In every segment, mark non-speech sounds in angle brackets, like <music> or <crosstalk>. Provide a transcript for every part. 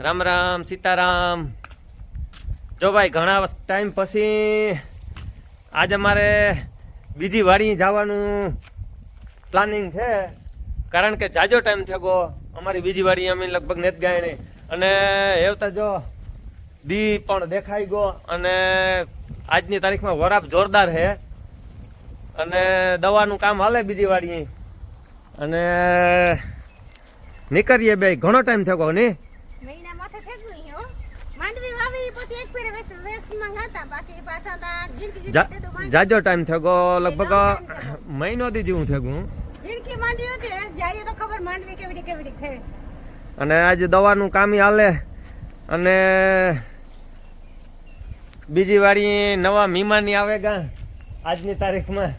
રામ રામ, સીતારામ. જો ભાઈ, ઘણા ટાઈમ પછી આજ અમારે બીજી વાડી જવાનું પ્લાનિંગ છે. કારણ કે જાજો ટાઈમ થયો અમારી બીજી વાડી અમે લગભગ નેત ગાયણી. અને એવતા જો, દી પણ દેખાઈ ગયો. અને આજની તારીખમાં વરાપ જોરદાર છે. અને દવાનું કામ હાલે બીજી વાડી અને નીકળીએ બે ઘણો ટાઈમ થયો નહીં મહિના માથે થઈ ગયું હો માંડવી વાવી પછી એક ફેરે વેસ્ટ વેસ્ટમાં ગાતા બાકી પાછા તા ઝીણકી જા- ઝીણકી તો માંડવી જાજો ટાઈમ થયો ગયો. લગભગ મહિનો થી જેવું થયું હું અને આજે દવાનું કામ હાલે. અને બીજી વાડી નવા મહેમાની આવે ગા. આજની તારીખમાં.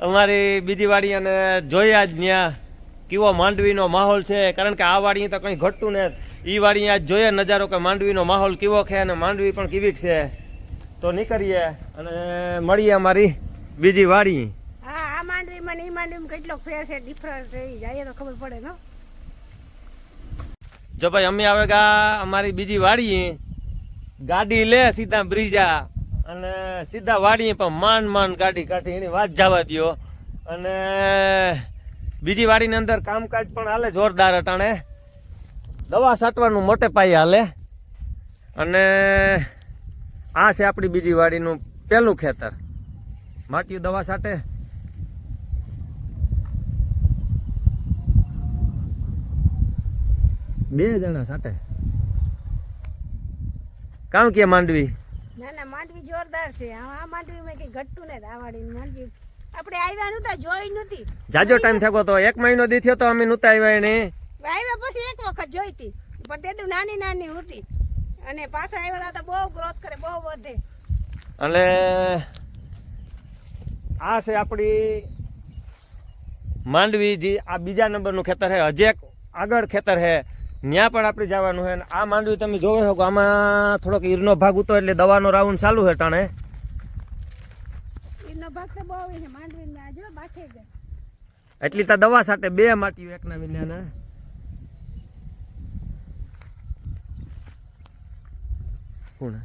અમારી બીજી વાડી અને જોઈએ આજ ત્યાં કેવો માંડવીનો માહોલ છે. કારણ કે આ વાળી તો કંઈ ઘટતું ને એ વાળી આજ જોઈએ નજારો કે માંડવીનો માહોલ કેવો છે અને માંડવી પણ કેવી છે. તો નીકળીએ અને મળીએ અમારી બીજી વાડી. હા આ માંડવી માં ને ઈ માંડવી માં કેટલો ફેર છે ડિફરન્સ છે ઈ જાય તો ખબર પડે ને? જો ભાઈ અમે આવે ગા અમારી બીજી વાડી. ગાડી લે સીધા બ્રિજા અને સીધા વાડીએ પણ માન માન ગાડી કાઢી એની વાત જવા દ્યો. અને બીજી વાડીની અંદર કામકાજ પણ હાલે જોરદાર અટાણે. દવા છાંટવાનું મોટે પાયે હાલે. અને આ છે આપણી બીજી વાડીનું પહેલું ખેતર. માટીયું દવા છાંટે બે જણા છાંટે કામ કે માંડવી? ના ના માંડવી જોરદાર છે. આ માંડવી મેં કઈ ઘટતું નથી આ વાડી માંડવી. આપણે આવ્યા નતા જોઈ નતી જાજો ટાઈમ થયો તો એક મહિનો દી થયો તો અમે નહોતા આવ્યા એને. આવ્યા પછી એક વખત જોઈતી પણ તે તો નાની નાની હતી. અને પાછા આવ્યા હતા તો બહુ ગ્રોથ કરે બહુ વધે. અને આ છે આપણી માંડવી જે આ બીજા નંબરનું ખેતર છે. હજી એક આગળ ખેતર છે. ત્યાં પણ આપણે જવાનું છે. આ માંડવી તમે જોવો છો કે આમાં થોડોક ઈરનો ભાગ ઉતો એટલે દવાનો રાઉન્ડ ચાલુ છે ટાણે. એટલી તો દવા સાથે બે માટી એકના વિના કોણ?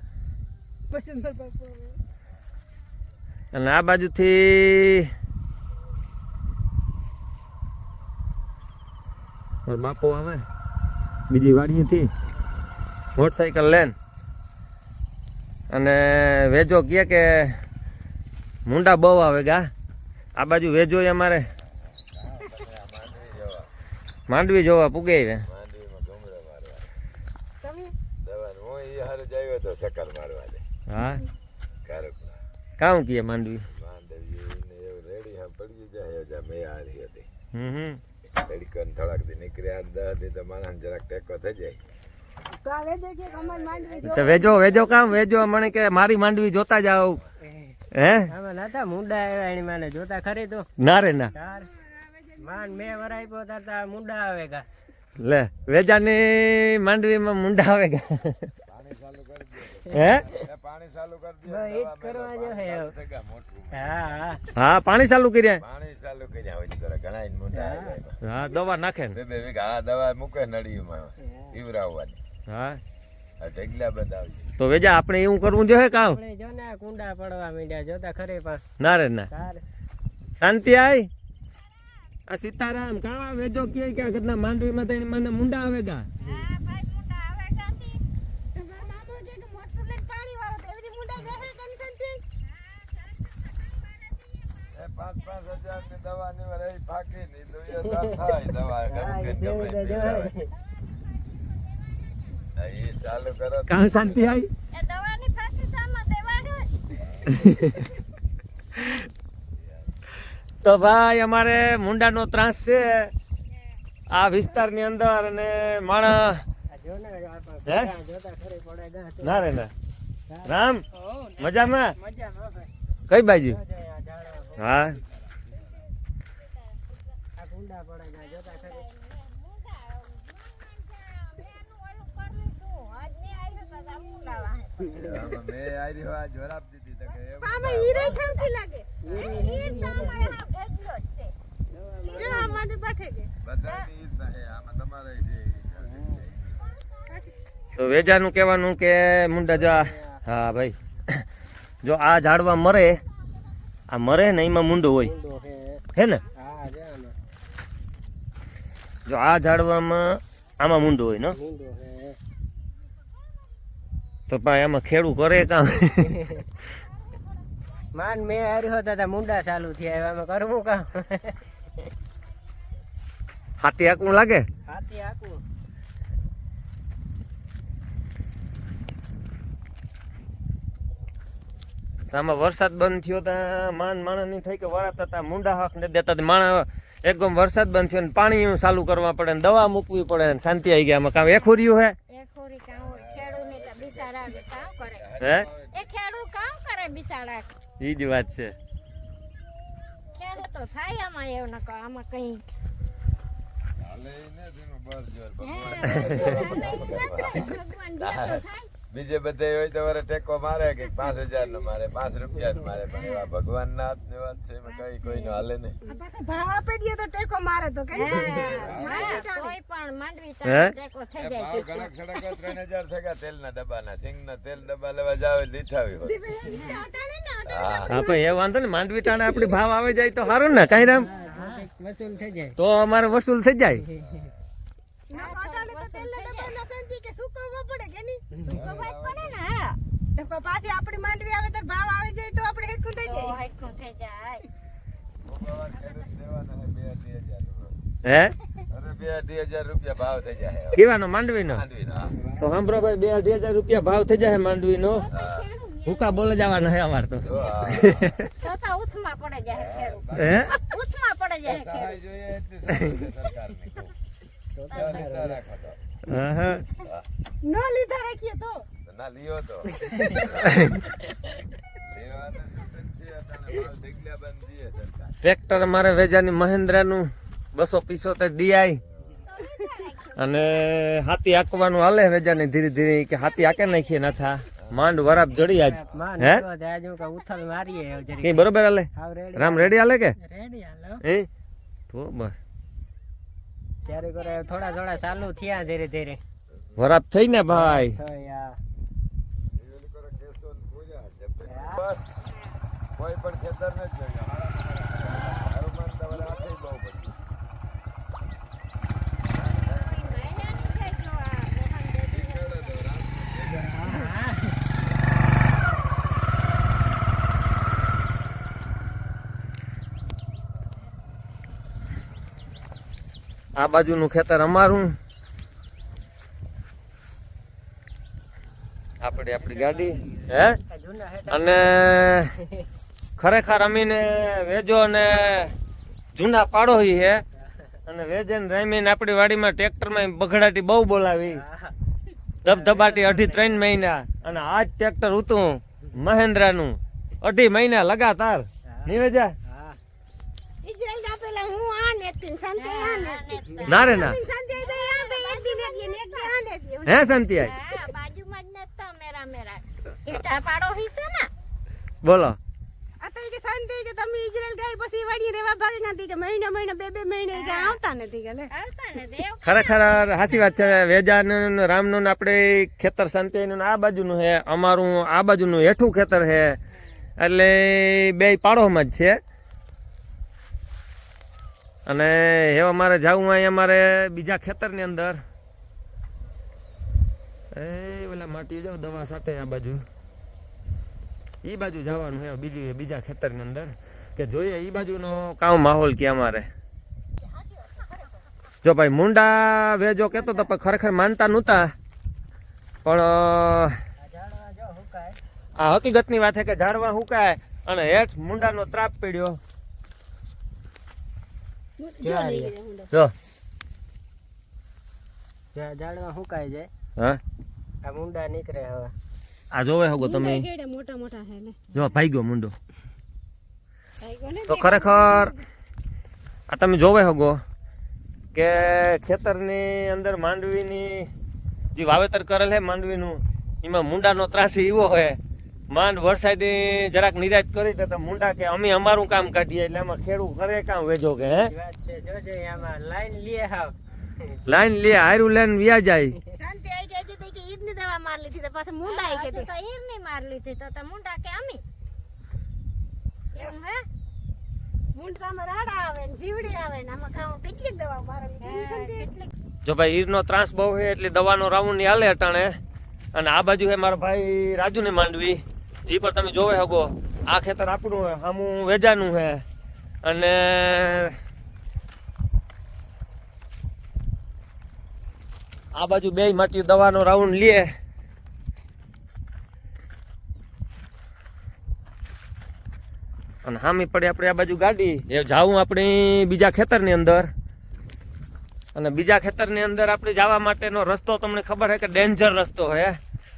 અને આ બાજુથી બાપો આવે. બીજી વાડીએથી. મોટરસાઇકલ લેન અને વેજો કહે કે મુંડા બહુ આવે ગા. આ બાજુ વેજો અમારે. માંડવી જોવા. પુગે છે માંડવીમાં ઘૂમરા મારવા તમે દવાનું હું ઈ હારે જ આવ્યો તો સકર મારવા દે. હા? કારકના. કામ કીએ માંડવી? માંડવી ને એવું રેડી હા પડી જાય જા મેં હારી હતી. હમ હમ. તડકો ને થોડાક દી નીકળ્યા દસ દી તો માણસ જરાક ટેકો થઈ જાય. તો આ વેજે કે અમારી માંડવી જો તો વેજો વેજો કામ વેજો મને કે મારી માંડવી જોતા જાવ હે? નતા મુંડા આવ્યા એની માને જોતા ખરી તો? ના રે ના. માન મેં વરાઈ પો તાર મુંડા આવે કા લે વેજાની માંડવીમાં મુંડા આવે કે હે? એ પાણી ચાલુ કરી દે બસ ઈ જ કરવા જો હે. હવે. થઈ ગયા મોટું હા હા. હા પાણી ચાલુ કર્યા? પાણી ચાલુ કર્યા હોય જરા ઘણા ઈને મોટા આવ્યા એમાં. હા દવા નાખે ને. બે બે વીઘા આ દવા મૂકે નળીમાં પીવરાવવાની હા. આ ઢગલા બધા આવશે તો વેજા આપણે એવું કરવું જોઈએ કામ જો ને કુંડા પડવા માંડ્યા જોતા ખરે પણ. ના રે ના. શાંતિ આય. આ સીતારામ કાવા વેજો કે કે ઘરના માંડવીમાં તો મને મુંડા આવે કા તમારા મામો કે કે મોટું લઈને પાણી વાળો તો એવી મુંડા જશે કનસનથી એ પાંચ પાંચ હજાર ની દવા ની વાર એ ની તો એ થાય દવા ગમે ગમે તે આવે. હા, એ ચાલુ કરો તો શાંતિ આવી? એ દવાની ફાકી સામાં દેવા <laughs> તો ભાઈ અમારે મુંડાનો ત્રાસ છે. આ વિસ્તારની અંદર અને માણસ ને રે ના. રામ મજામાં? કઈ બાજુ? હા. આ પડે જોતા ખરી. મેં દીધી તો કે આમાં હીરો ઠમકી લાગે. જો બધાની. આમાં તમારે જે તો વેજાનું કહેવાનું કે મુંડા જા હા ભાઈ. જો આ ઝાડવા મરે આ મરે ને એમાં મુંડું હોય. હે ને? જો આ ઝાડવામાં આમાં મૂંડો હોય ને? તો ભાઈ આમાં ખેડૂ કરે કામ? <laughs> માન મેં હાર્યો હતા મુંડા ચાલુ થયા એવામાં કરવું કામ? <laughs> હાથી આકવું લાગે? હાથી આકું આમાં વરસાદ બંધ થયો તા માન માણસ નહીં થઈ કે વરાતા હતા મુંડા હાક ને દેતા માણા માણસ એકદમ વરસાદ બંધ થયો ને પાણી ચાલુ કરવા પડે ને દવા મૂકવી પડે ને શાંતિ આવી ગયા. આમાં કામ એખુર્યું હે? એ ખોરી કામ હોય ખેડૂને તો બિચારા ને કામ કરે. હે? એ ખેડૂ કામ કરે બિચારા. એ જ વાત છે. ખેડૂત તો થાય આમાં એવું નકો આમાં કઈ. હાલે ઈ ને તેનું બસ જોર હે, ભગવાન. બીજે બધે હોય તો ટેકો મારે કે પાંચ હજાર નો મારે પાંચ રૂપિયા નો મારે પણ એવા ભગવાન ના હાથની વાત છે એમાં કઈ કોઈ નો હાલે નહીં. ભાવ આપી દઈએ તો ટેકો મારે તો કે કોઈ પણ માંડવી ટેકો થઈ જાય ભાવ કડક સડક ત્રણ હજાર થયા ગયા તેલ ના ડબ્બા ના સિંગ ના તેલ ડબ્બા લેવા જાવે લીઠાવી હોય. હા. હા પણ એ વાંધો ને માંડવી ટાણે આપણી ભાવ આવી જાય તો સારું ને કાંઈ રામ? વસૂલ થઈ જાય. તો અમારે વસૂલ થઈ જાય. પડે કે નહીં? સુકવવા જ પડે ને. હા તો પણ પાછી આપણી માંડવી આવે તો ભાવ આવી જાય તો આપણે હેરખું થઈ તો જાય હરખું થઈ જાય. ભગવાન ખેડૂત દેવાના છે બે અઢી હજાર રૂપિયા. હે? અરે બે અઢી હજાર રૂપિયા ભાવ થઈ જાય કેવાનો માંડવીનો? માંડવીનો, હા. તો સાંભળો ભાઈ બે અઢી હજાર રૂપિયા ભાવ થઈ જાય માંડવીનો. ભૂકા બોલે જવાના હે અમાર તો. જો આ. તો તો ઉથમાં પડે જાય ખેડૂત. હે? ઉથમાં પડે જાય ખેડૂત. સહાય જોઈએ એટલી સહાય છે સરકારની કહું. તો લીધા રાખો તો. હા, હા. ન લીધા રાખીએ તો. ના લ્યો તો. <laughs> ટ્રેક્ટર મારે વેજાની મહેન્દ્રાનું બસો પિસોતેર ડીઆઈ અને હાથી આંકવાનું હાલે વેજાને ધીરે ધીરે કે હાથી આકે નાખીએ નાથા માંડ વરાપ જડી આજ. હે? બરોબર હાલે? રામ રેડી હાલે કે? રેડી હાલે. એ તો બસ. શેરી કરે થોડા થોડા ચાલુ થયા ધીરે ધીરે. વરાત થઈ ને ભાઈ? કોઈ પણ ખેતર ને જ જોઈએ મારું મન તો વળી આથેય બહુ બધું. મહિનાની છે એટલો આ રોહન દેવી. ખેડૂતો રાત આ બાજુનું ખેતર અમારું. આપણે આપણી ગાડી. હે? અને ખરેખર અમીને વેજો અને જૂના પાડો હે અને વેજન રામીને આપણી વાડીમાં ટ્રેક્ટરમાં બગડાટી બહુ બોલાવી. ધબધબાટી અઢી ત્રણ મહિના. અને આજ ટ્રેક્ટર હતું મહેન્દ્રાનું. અઢી મહિના લગાતાર. નહીં વેજા હા ઇઝરાયલ આપેલા હું આ નેતી સંતે આ નેતી ના રે ના. હે શાંતિ ને? બોલો. આ કે શાંતિ કે તમે ઇઝરાયલ ગઈ પછી વાડી રેવા ભાગી નથી કે મહિને મહિને બે બે મહિને કે આવતા નથી કે લે. આવતા ને દેવ ખરેખર સાચી વાત છે વેજાનું રામનું આપણે ખેતર શાંતિનું ને આ બાજુનું છે અમારું આ બાજુનું હેઠું ખેતર છે એટલે બે પાડોમાં જ છે. અને એવા અમારે જવું અહીંયા અમારે બીજા ખેતરની અંદર. એ ઓલા માટી જાઓ દવા સાથે આ બાજુ. એ બાજુ જવાનું હે બીજી, બીજા ખેતરની અંદર. કે જોઈએ એ બાજુનો કામ માહોલ કે અમારે. જો ભાઈ મુંડા વેજો કહેતો તો ખરેખર માનતા નહોતા. પણ આ હકીકતની વાત છે કે ઝાડવા હુકાય અને હેઠ મુંડાનો ત્રાપ પડ્યો. જો લઈ ગયા હું જો. ઝા- ઝાડવા હુકાય જાય? હા? આ મુંડા નીકળે હવે. આ જોવે હગો તમે? મોટા મોટા હે જો ભાઈ ગયો મુંડો તો ખરેખર આ તમે જોવે હગો કે ખેતરની અંદર માંડવીની જે વાવેતર કરેલ છે માંડવીનું એમાં મુંડાનો ત્રાસી એવો હોય માંડ વરસાદી જરાક નિરાશ કરી દે તો મુંડા કે અમે અમારું કામ કાઢીએ એટલે આમાં ખેડૂત કરે કામ વેજો કે હે? ઈ વાત છે જોજે આમાં લાઈન લે હાવ. લાઈન લે હારું લાઈન વ્યા જાય. શાંતિ આઈ ગઈ જે તો કે ઈદની પાછું મુંડાઈ હજુ કીધી તો ઈરની માર લીધી તો તો મુંડા કે અમે. એમ હે? મુંડતામાં રાડા આવે ને જીવડી આવે ને આમાં ખાવ કેટલી દવા મારવી હે, જો ભાઈ ઈરનો ત્રાસ બહુ છે એટલે દવાનો રાઉન્ડની હાલે અટાણે. અને આ બાજુ હે મારો ભાઈ રાજુની માંડવી. જે પર તમે જોવે હગો આ ખેતર આપણું હે આમું વેજાનું હે. અને આ બાજુ બે માટી દવાનો રાઉન્ડ લે. અને હામી પડે આપણે આ બાજુ ગાડી. એ જાવું આપણે બીજા ખેતરની અંદર. અને બીજા ખેતરની અંદર આપણે જવા માટેનો રસ્તો તમને ખબર છે કે ડેન્જર રસ્તો હે.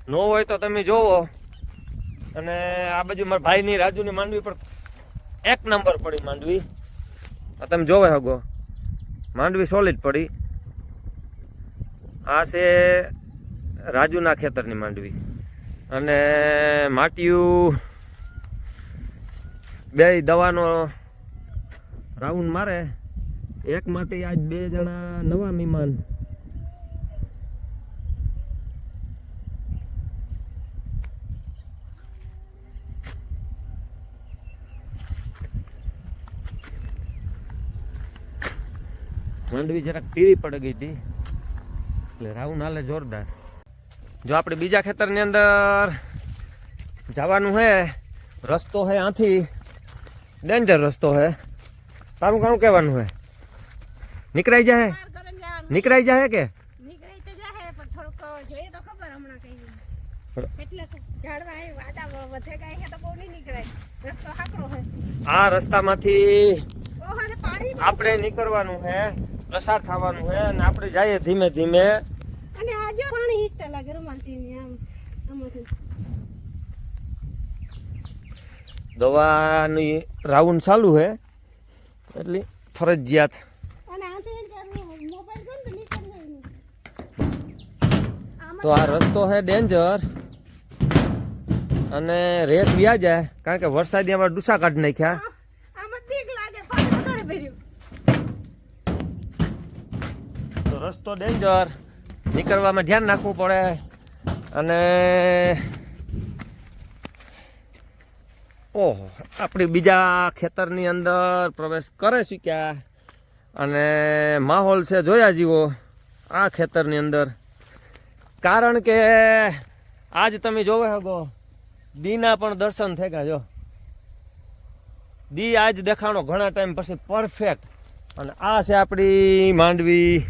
નો હોય તો તમે જોવો. અને આ બાજુ મારા ભાઈની રાજુની માંડવી પણ એક નંબર પડી માંડવી. આ તમે જોવે હગો. માંડવી સોલિડ પડી. આ છે રાજુના ખેતરની માંડવી. અને માટીયું બે દવાનો રાઉન્ડ મારે. એક માટે આજ બે જણા નવા મહેમાન. માંડવી જરાક પીળી પડી ગઈ હતી. એટલે રાઉન્ડ હાલે જોરદાર. જો આપણે બીજા ખેતરની અંદર જવાનું હે રસ્તો હે આથી. ડેન્જર રસ્તો હે. તારું કામ કહેવાનું હે? નીકળાઈ જાય. નીકળાઈ જાય કે? આ રસ્તામાંથી આપણે નીકળવાનું છે પ્રસાર થવાનું છે અને આપણે જઈએ ધીમે ધીમે. અને આ જો પાણી હિંચતા લાગે રૂમાલથી આમ આમાંથી. દવાની રાઉન્ડ ચાલુ છે એટલે ફરજિયાત. તો આ રસ્તો છે ડેન્જર. અને રેસ વ્યા જાય કારણ કે વરસાદી આમાં ડૂસા કાઢી નાખ્યા આમાં બીક લાગે પાણી વધારે ભર્યું તો રસ્તો ડેન્જર. નીકળવામાં ધ્યાન રાખવું પડે. અને ઓહો, આપણી બીજા ખેતરની અંદર પ્રવેશ કરે શીખ્યા અને માહોલ છે જોયા જીવો, આ ખેતરની અંદર. કારણ કે આજ તમે જોવે હગો, દીના પણ દર્શન થઈ ગયા જો. દી આજ દેખાણો ઘણા ટાઈમ પછી પરફેક્ટ અને આ છે આપણી માંડવી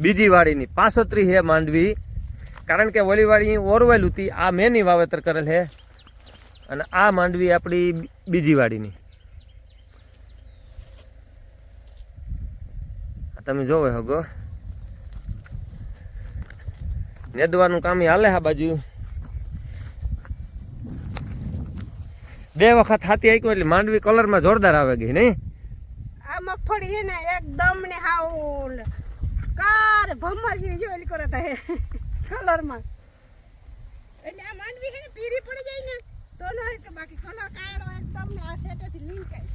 બીજી વાડીની પાસત્રી હે માંડવી. કારણ કે ઓલી વાડી ઓરવેલ હતી આ મેની વાવેતર કરેલ હે. અને આ માંડવી આપણી બીજી વાડીની. તમે જોવે હગો. નેદવાનું કામ હાલે આ બાજુ. બે વખત હાથી આંક્યું એટલે માંડવી કલરમાં જોરદાર આવે ગઈ, નહીં? આ મગફળી છે ને એકદમ ને હાવ કાર ભમર જેવી જો એલી કરે હે. કલરમાં. એટલે આ માનવી છે પીરી પડી જાય ને, તો ન હોય તો બાકી કલર કાળો એકદમ ને આ સેટેથી લીંકાય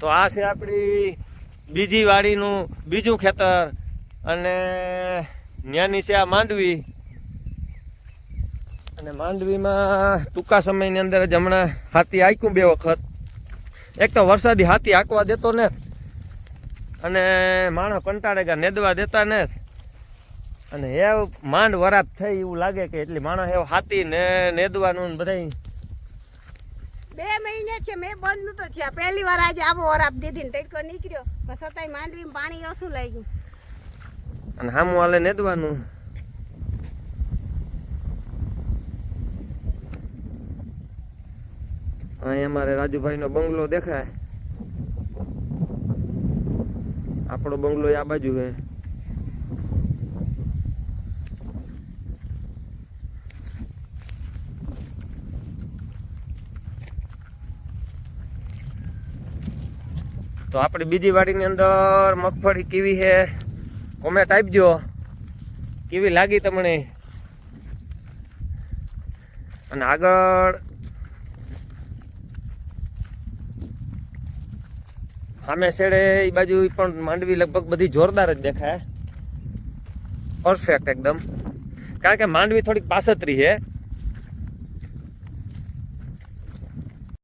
તો આ છે આપણી બીજી વાડીનું બીજું ખેતર અને ન્યાની છે આ માંડવી. અને માંડવીમાં ટૂંકા સમયની અંદર જ હમણાં હાથી આંક્યું બે વખત. એક તો વરસાદી હાથી હાંકવા દેતો ને અને માણસ કંટાળે ગયા નેદવા દેતા ને. અને એ માંડ વરાપ થઈ એવું લાગે કે એટલી માણસ એવો હાથી ને નેદવાનું ને બધાય. બે મહિને છે મેં બંધ નતો થયા. પહેલી વાર આજે આબો વરાપ દીધી ને તડકો નીકળ્યો. પણ છતાંય માંડવીમાં પાણી ઓછું લાગ્યું. અને હામું હાલે નેદવાનું. અહીં અમારે રાજુભાઈનો બંગલો દેખાય. આપણો બંગલો આ બાજુ છે તો આપણે બીજી વાડીની અંદર મગફળી કેવી છે કોમેન્ટ આપજો. કેવી લાગી તમને? અને આગળ સામે છેડે એ બાજુ પણ માંડવી લગભગ બધી જોરદાર જ દેખાય. પરફેક્ટ એકદમ. કારણ કે માંડવી થોડીક પાસતરી છે.